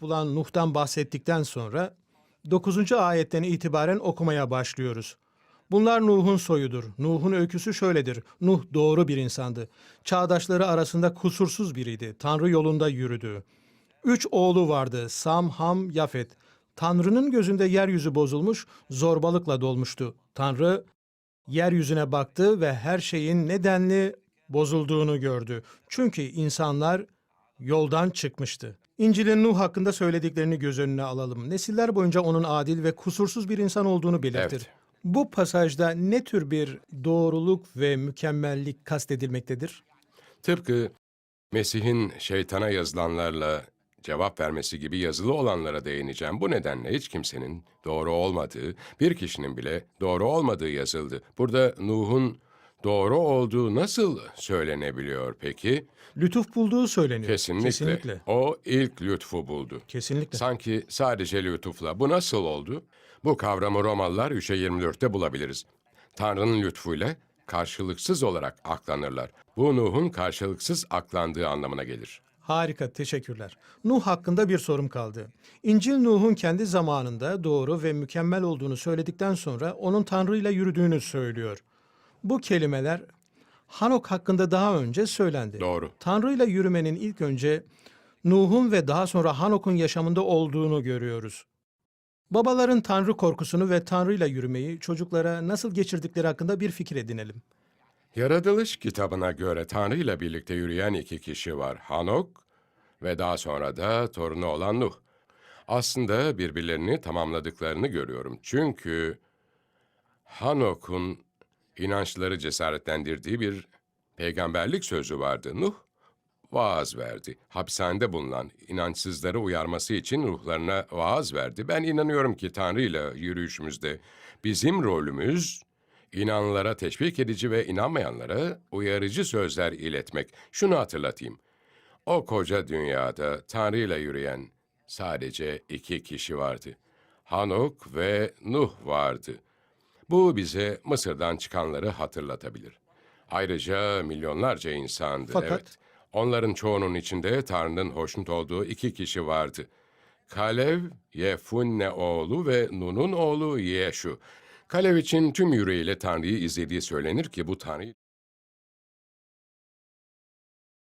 bulan Nuh'tan bahsettikten sonra 9. ayetten itibaren okumaya başlıyoruz. Bunlar Nuh'un soyudur. Nuh'un öyküsü şöyledir. Nuh doğru bir insandı. Çağdaşları arasında kusursuz biriydi. Tanrı yolunda yürüdü. Üç oğlu vardı. Sam, Ham, Yafet. Tanrı'nın gözünde yeryüzü bozulmuş, zorbalıkla dolmuştu. Tanrı yeryüzüne baktı ve her şeyin nedenli bozulduğunu gördü. Çünkü insanlar yoldan çıkmıştı. İncil'in Nuh hakkında söylediklerini göz önüne alalım. Nesiller boyunca onun adil ve kusursuz bir insan olduğunu belirtir. Evet. Bu pasajda ne tür bir doğruluk ve mükemmellik kastedilmektedir? Tıpkı Mesih'in şeytana yazılanlarla cevap vermesi gibi yazılı olanlara değineceğim. Bu nedenle hiç kimsenin doğru olmadığı, bir kişinin bile doğru olmadığı yazıldı. Burada Nuh'un doğru olduğu nasıl söylenebiliyor peki? Lütuf bulduğu söyleniyor. Kesinlikle. Kesinlikle. O ilk lütfu buldu. Kesinlikle. Sanki sadece lütufla. Bu nasıl oldu? Bu kavramı Romalılar 3'e 24'te bulabiliriz. Tanrı'nın lütfuyla karşılıksız olarak aklanırlar. Bu Nuh'un karşılıksız aklandığı anlamına gelir. Harika, teşekkürler. Nuh hakkında bir sorum kaldı. İncil Nuh'un kendi zamanında doğru ve mükemmel olduğunu söyledikten sonra onun Tanrı'yla yürüdüğünü söylüyor. Bu kelimeler Hanok hakkında daha önce söylendi. Doğru. Tanrı'yla yürümenin ilk önce Nuh'un ve daha sonra Hanok'un yaşamında olduğunu görüyoruz. Babaların Tanrı korkusunu ve Tanrı'yla yürümeyi çocuklara nasıl geçirdikleri hakkında bir fikir edinelim. Yaratılış kitabına göre Tanrı ile birlikte yürüyen iki kişi var. Hanok ve daha sonra da torunu olan Nuh. Aslında birbirlerini tamamladıklarını görüyorum. Çünkü Hanok'un inançları cesaretlendirdiği bir peygamberlik sözü vardı. Nuh vaaz verdi. Hapishanede bulunan inançsızları uyarması için ruhlarına vaaz verdi. Ben inanıyorum ki Tanrı ile yürüyüşümüzde bizim rolümüz inanlara teşvik edici ve inanmayanlara uyarıcı sözler iletmek. Şunu hatırlatayım. O koca dünyada Tanrı ile yürüyen sadece iki kişi vardı. Hanok ve Nuh vardı. Bu bize Mısır'dan çıkanları hatırlatabilir. Ayrıca milyonlarca insandı. Fakat- Evet. Onların çoğunun içinde Tanrı'nın hoşnut olduğu iki kişi vardı. Kalev, Yefunne oğlu ve Nun'un oğlu Yeşu. Kalev için tüm yüreğiyle Tanrı'yı izlediği söylenir ki bu Tanrı